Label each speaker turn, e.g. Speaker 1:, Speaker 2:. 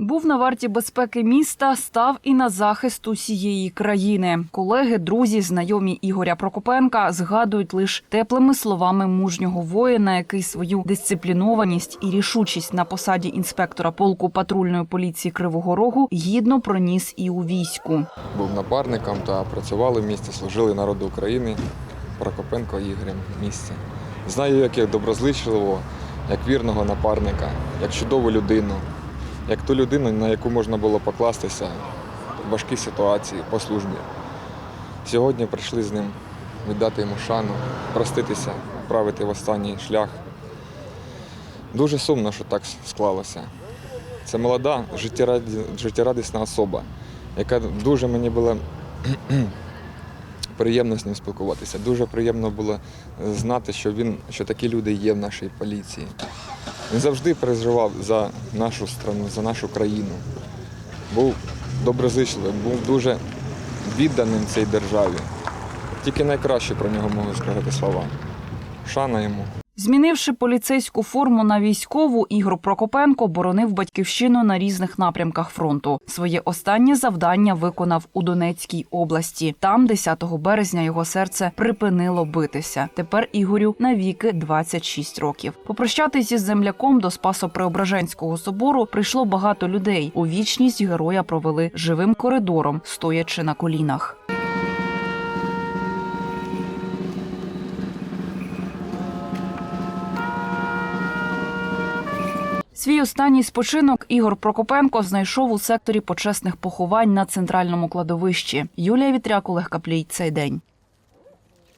Speaker 1: Був на варті безпеки міста, став і на захист усієї країни. Колеги, друзі, знайомі Ігоря Прокопенка згадують лише теплими словами мужнього воїна, який свою дисциплінованість і рішучість на посаді інспектора полку патрульної поліції Кривого Рогу гідно проніс і у війську.
Speaker 2: був напарником та працювали в місті, служили народу України, Прокопенко Ігорем в місті. Знаю, як як доброзичливого, як вірного напарника, як чудову людину, як ту людину, на яку можна було покластися в важкій ситуації по службі. Сьогодні прийшли з ним віддати йому шану, проститися, відправити в останній шлях. Дуже сумно, що так склалося. Це молода, життєрадісна особа, яка дуже мені було приємно з ним спілкуватися. Дуже приємно було знати, що він, що такі люди є в нашій поліції. Він завжди переживав за нашу страну, за нашу країну. Був доброзичливим, був дуже відданим цій державі. Тільки найкраще про нього можу сказати слова. Шана йому.
Speaker 1: Змінивши поліцейську форму на військову, Ігор Прокопенко боронив батьківщину на різних напрямках фронту. Своє останнє завдання виконав у Донецькій області. Там, 10 березня, його серце припинило битися. Тепер Ігорю навіки 26 років. Попрощатись із земляком до Спасо-Преображенського собору прийшло багато людей. У вічність героя провели живим коридором, стоячи на колінах. Свій останній спочинок Ігор Прокопенко знайшов у секторі почесних поховань на центральному кладовищі. Юлія Вітряк, Олег Каплій. Цей день.